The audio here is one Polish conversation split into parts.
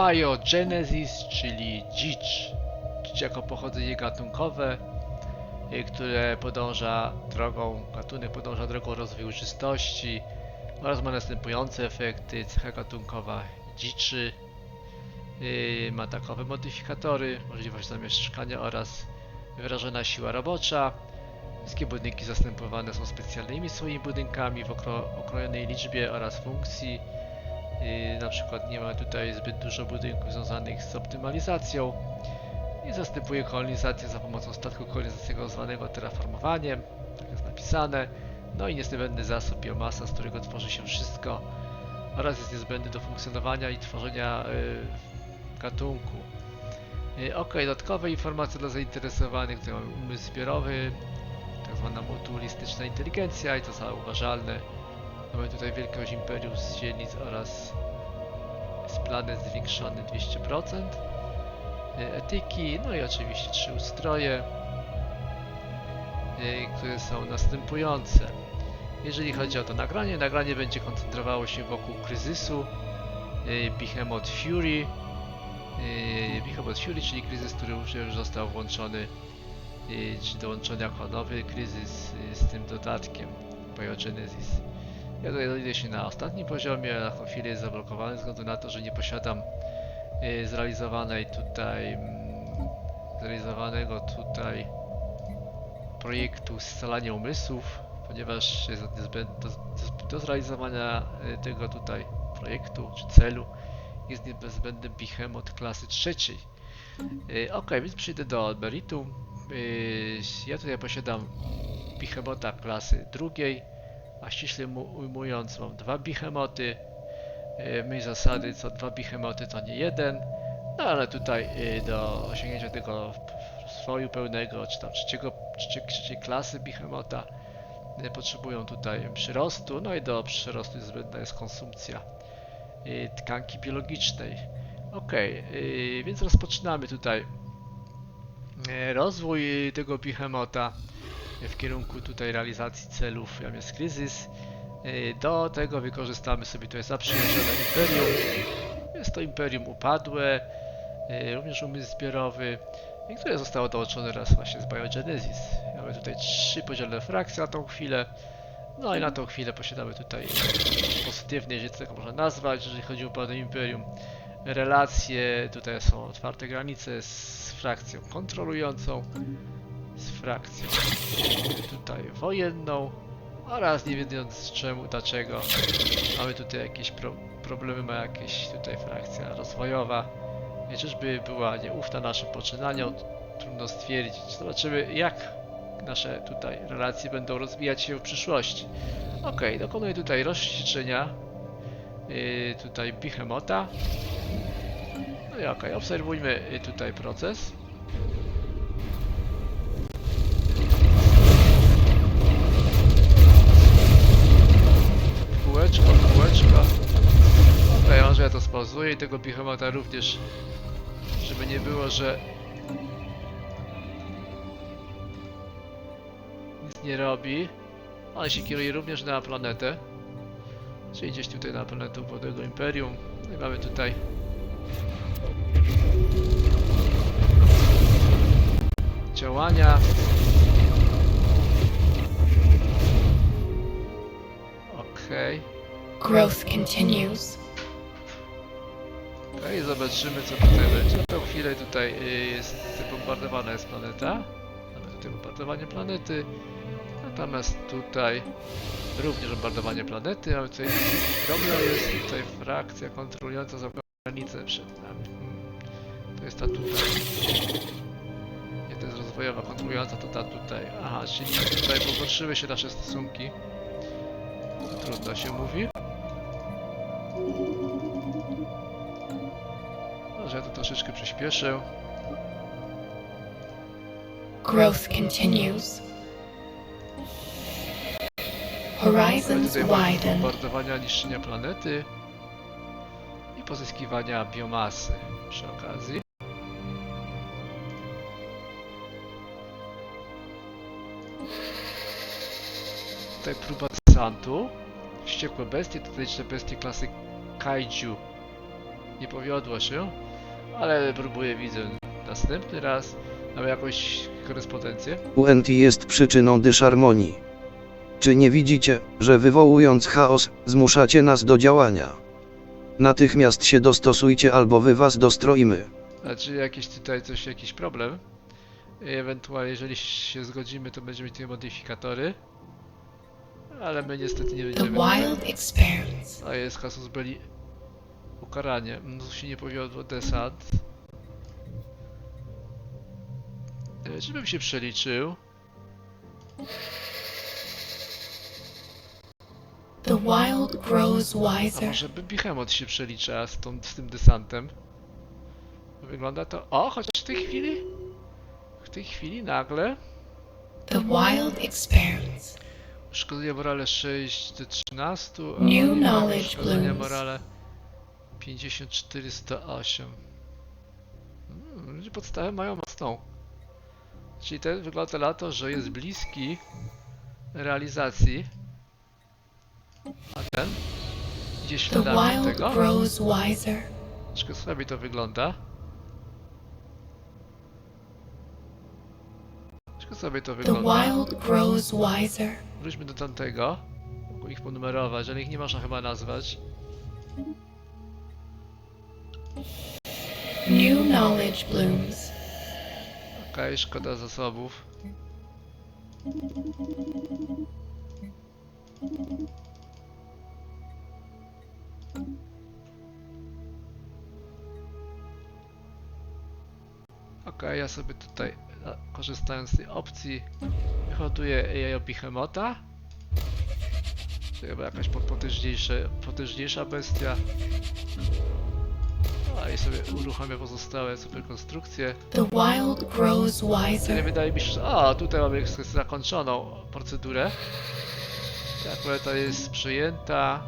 Abiogenesis, czyli dzicz. Dzicz jako pochodzenie gatunkowe, y, które podąża drogą, gatunek podąża drogą rozwoju czystości oraz ma następujące efekty. Cecha gatunkowa dziczy y, ma takowe modyfikatory, możliwość zamieszkania oraz wyrażona siła robocza. Wszystkie budynki zastępowane są specjalnymi swoimi budynkami w okro okrojonej liczbie oraz funkcji. Yy, na przykład nie ma tutaj zbyt dużo budynków związanych z optymalizacją i zastępuje kolonizację za pomocą statku kolonizacyjnego zwanego terraformowaniem, tak jest napisane. No i niezbędny zasób biomasa, z którego tworzy się wszystko oraz jest niezbędny do funkcjonowania i tworzenia yy, gatunku. Yy, ok, dodatkowe informacje dla zainteresowanych, tutaj mamy umysł zbiorowy, tak zwana modulistyczna inteligencja i to zauważalne. Mamy tutaj wielkość imperium z dzielnic oraz z planet zwiększony 200%. Y, Etyki, no i oczywiście trzy ustroje, y, które są następujące. Jeżeli chodzi o to nagranie, nagranie będzie koncentrowało się wokół kryzysu y, Behemoth Fury. Behemoth Fury, czyli kryzys, który już został włączony czy dołączony jako nowy kryzys z tym dodatkiem Biogenesis. Ja tutaj znajduję się na ostatnim poziomie, na chwilę jest zablokowany ze względu na to, że nie posiadam y, zrealizowanej tutaj mm, zrealizowanego tutaj projektu scalania umysłów, ponieważ jest do, do, zrealizowania y, tego tutaj projektu czy celu jest niezbędny Behemoth klasy trzeciej. Y, Ok, więc przejdę do meritum. Ja tutaj posiadam Behemota klasy drugiej, a ściśle mu- ujmując mam dwa Behemoty. Y, My zasady co dwa Behemoty to nie jeden, no ale tutaj y, do osiągnięcia tego swoju pełnego, czy tam trzeciego, trzeciej, klasy Behemota y, potrzebują tutaj przyrostu, no i do przyrostu niezbędna jest konsumpcja tkanki biologicznej. Ok, więc rozpoczynamy tutaj e, rozwój tego Behemota w kierunku tutaj realizacji celów, jakim jest kryzys. Y, Do tego wykorzystamy sobie tutaj zaprzyjaźnione imperium. Jest to imperium upadłe, y, również umysł zbiorowy, które zostało dołączone raz właśnie z Biogenesis. Mamy tutaj trzy podzielne frakcje na tą chwilę. No i na tą chwilę posiadamy tutaj pozytywne, jeżeli to tak można nazwać, jeżeli chodzi o upadłe imperium. Relacje, tutaj są otwarte granice z frakcją kontrolującą, z frakcją tutaj wojenną oraz nie wiedząc czemu, dlaczego mamy tutaj jakieś pro problemy, ma jakieś tutaj frakcja rozwojowa. I Czyżby była nieufna naszym poczynaniom? Trudno stwierdzić. Zobaczymy jak nasze tutaj relacje będą rozwijać się w przyszłości. Ok, dokonuję tutaj rozćwiczenia yy, tutaj Behemota. No i ok, obserwujmy yy, tutaj proces. Kółeczko, kółeczko. Okej, może ja to spauzuję i tego Behemota również, żeby nie było, że nic nie robi. Ale się kieruje również na planetę. Czyli gdzieś tutaj na planetę Młodego Imperium. No i mamy tutaj działania. Growth continues. Okej, zobaczymy co tutaj będzie. Tą chwilę tutaj y, jest bombardowana jest planeta. Mamy tutaj bombardowanie planety. Natomiast tutaj również bombardowanie planety. Mamy tutaj problem jest tutaj frakcja kontrolująca za granicę przed nami. Hmm. To jest ta tutaj. Nie, to jest rozwojowa kontrolująca to ta tutaj. Aha, czyli tutaj pogorszyły się nasze stosunki. Trudno się mówi. Może ja to troszeczkę przyspieszę. Growth continues. Horizons widen. bombardowania niszczenia planety i pozyskiwania biomasy przy okazji. Tutaj próba desantu. Wściekłe bestie, tutaj jeszcze bestie klasy Kaiju. Nie powiodło się, ale próbuję, widzę następny raz. Mamy jakąś korespondencję? UNT jest przyczyną dysharmonii. Czy nie widzicie, że wywołując chaos, zmuszacie nas do działania? Natychmiast się dostosujcie albo wy was dostroimy. Znaczy jakiś tutaj coś, jakiś problem. Ewentualnie jeżeli się zgodzimy, to będziemy mieć modyfikatory. Ale my niestety nie The będziemy. wild expands. A jest kasus belli. Ukaranie. No to się nie powiodło. Desant. Czy bym się przeliczył? The wild grows A wiser. może by Behemoth się przelicza z, tą, z tym desantem? Wygląda to... O, chociaż w tej chwili... W tej chwili nagle... The wild expands. Uszkodzenie morale 6 do 13, a New knowledge blooms. morale 54 108. Hmm, ludzie podstawę mają mocną. Czyli ten wygląda na to, że jest bliski realizacji. A ten idzie The śladami wild tego. grows wiser. Troszkę słabiej to wygląda. Troszkę sobie to The wygląda. wild grows wiser. Wróćmy do tamtego. Mogę ich ponumerować, ale ich nie można chyba nazwać. New knowledge blooms. Okej, szkoda zasobów. Okej, ja sobie tutaj, korzystając z tej opcji, wyhoduję jajo Behemoth'a. To chyba jakaś po- potężniejsza, potężniejsza bestia. A i sobie uruchomię pozostałe superkonstrukcje. The wild grows To nie wiser. wydaje mi się, że... A, tutaj mamy zakończoną procedurę. Ta ta jest przyjęta.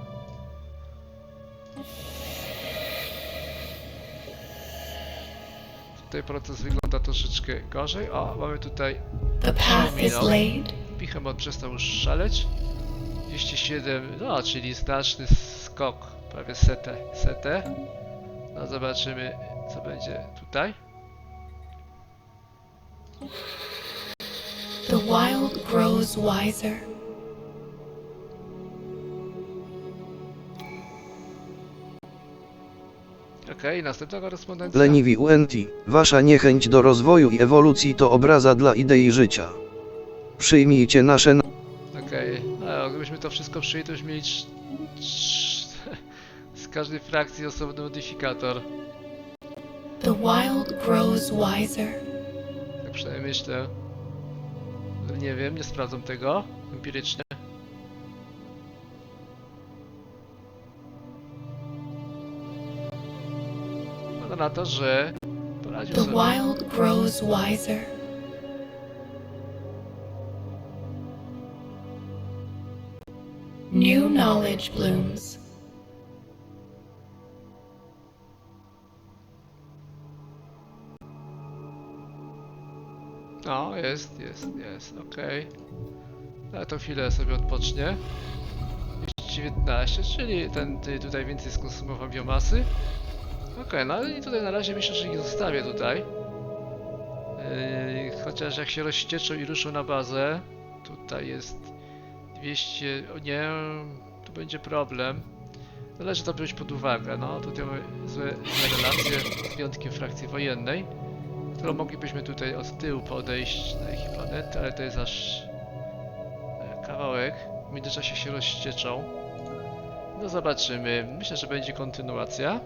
Tutaj proces wygląda troszeczkę gorzej. O, mamy tutaj The path is laid. Behemoth przestał już szaleć. 207, no czyli znaczny skok, prawie setę, setę. No zobaczymy co będzie tutaj. The wild grows wiser. Okej, następna korespondencja. Leniwi UNT, wasza niechęć do rozwoju i ewolucji to obraza dla idei życia. Przyjmijcie nasze na- Okej, okay. gdybyśmy to wszystko przyjęli, to byśmy mieli. Każdej frakcji osobny modyfikator. The wild grows wiser. Tak przynajmniej myślę. Nie wiem, nie sprawdzam tego empirycznie. Wygląda na to, że poradził The sobie. wild grows wiser. New knowledge blooms. No, jest, jest, jest, okej. Ale to chwilę sobie odpocznie. 19, czyli ten tutaj więcej skonsumował biomasy. Okej, no i tutaj na razie myślę, że ich zostawię tutaj. Yy, chociaż jak się rozścieczą i ruszą na bazę, tutaj jest 200, o nie, tu będzie problem. Należy to wziąć pod uwagę, no tutaj mamy złe relacje z wyjątkiem frakcji wojennej którą moglibyśmy tutaj od tyłu podejść na ich planetę, ale to jest aż e, kawałek. W międzyczasie się rozścieczą. No zobaczymy. Myślę, że będzie kontynuacja.